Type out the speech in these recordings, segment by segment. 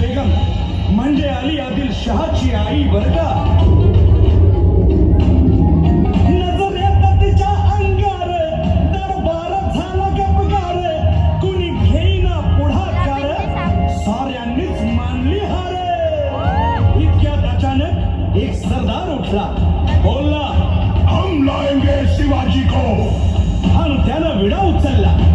बेगम म्हणजे अली आदिल शहाची आई बर का साऱ्यांनीच मानली एक उठला. बोलला हम लाएंगे शिवाजी को. आणि त्यानं विडा उचलला.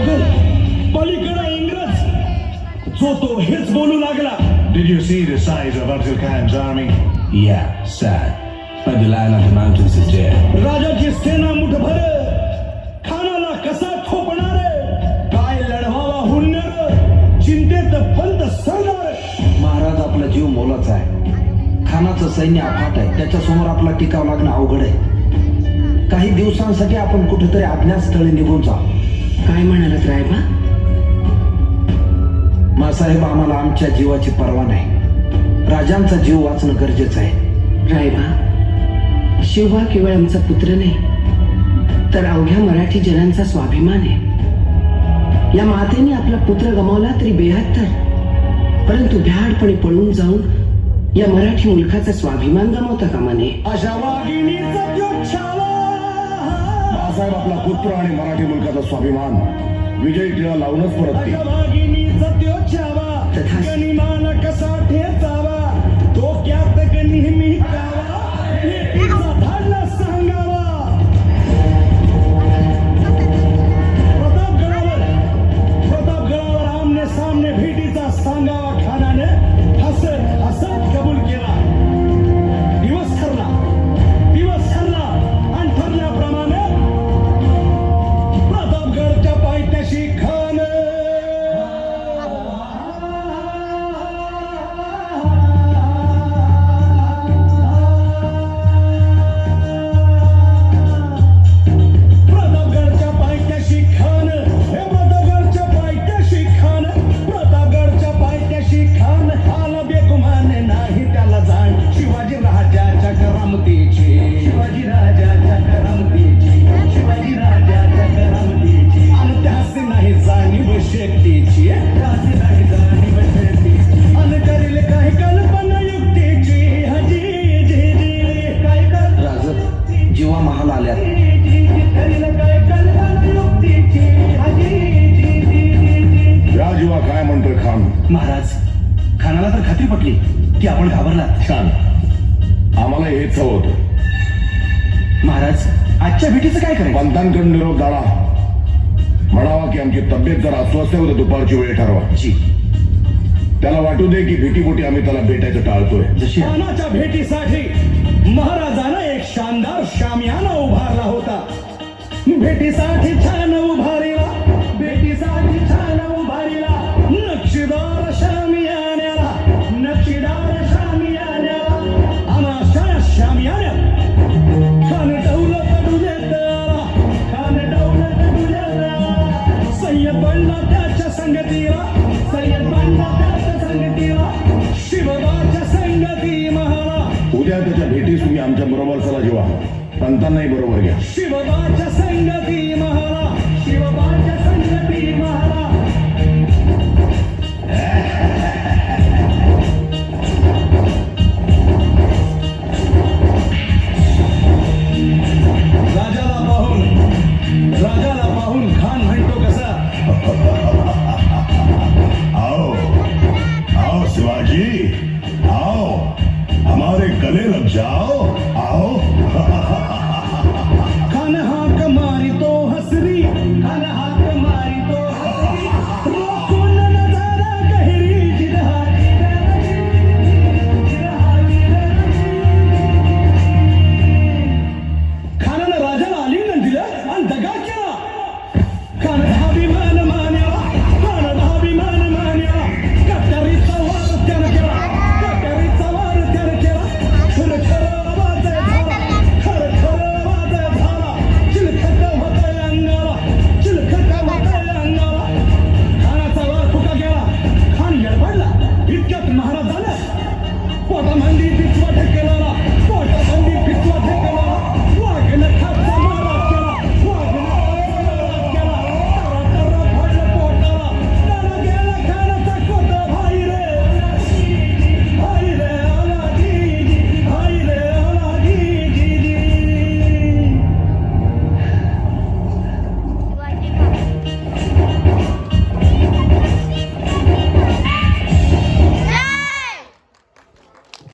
मोगल पलीकडं इंग्रज. जो तो हेच बोलू लागला. Did you see the size of Abdul Khan's army? Yeah, sad. But the line of the mountains is there. राजाची सेना मुठभर खानाला कसा ठोपणार काय लढवावा हुन्नर चिंतेत पंत सरदार. महाराज आपला जीव मोलाचा आहे. खानाचं सैन्य अफाट आहे. त्याच्यासमोर आपला टिकाव लागणं अवघड आहे. काही दिवसांसाठी आपण कुठेतरी अज्ञातस्थळी निघून जाऊ. काय म्हणालात रायबा मासाहेब आम्हाला आमच्या जीवाची पर्वा नाही. राजांचा जीव वाचणं गरजेचं आहे. रायबा शिवबा केवळ आमचा पुत्र नाही तर अवघ्या मराठी जनांचा स्वाभिमान आहे. या मातेने आपला पुत्र गमावला तरी बेहत्तर परंतु भ्याडपणे पळून जाऊन या मराठी मुलखाचा स्वाभिमान गमावता कामा नये. बाळासाहेब आपला पुत्र आणि मराठी मुलकाचा स्वाभिमान. विजयी टिळा लावूनच परततील. शक्तीची आणि करील काही कल्पना युक्तीची. हजी जी जी काय कर राज जीवा महाल आल्यात. करील काय कल्पना युक्तीची. हजी जी जी जी या जीवा काय म्हणतोय खान? महाराज खानाला तर खात्री पटली की आपण घाबरलात. छान. आम्हाला हेच हवं होतं. महाराज आजच्या भेटीचं काय करायचं? पंतांकडे निरोप दाडा. म्हणावा की आमची तब्येत जर अस्वस्थ उद्या दुपारची वेळ ठरवा. जी. त्याला वाटू दे की भीतीपोटी आम्ही त्याला भेटायचं टाळतोय. जशी. भेटीसाठी महाराजानं एक शानदार शामियाना उभारला होता. भेटीसाठी तुम्ही आमच्या बरोबर चला जेव्हा पंतांनाही बरोबर घ्या. शिवबाच्या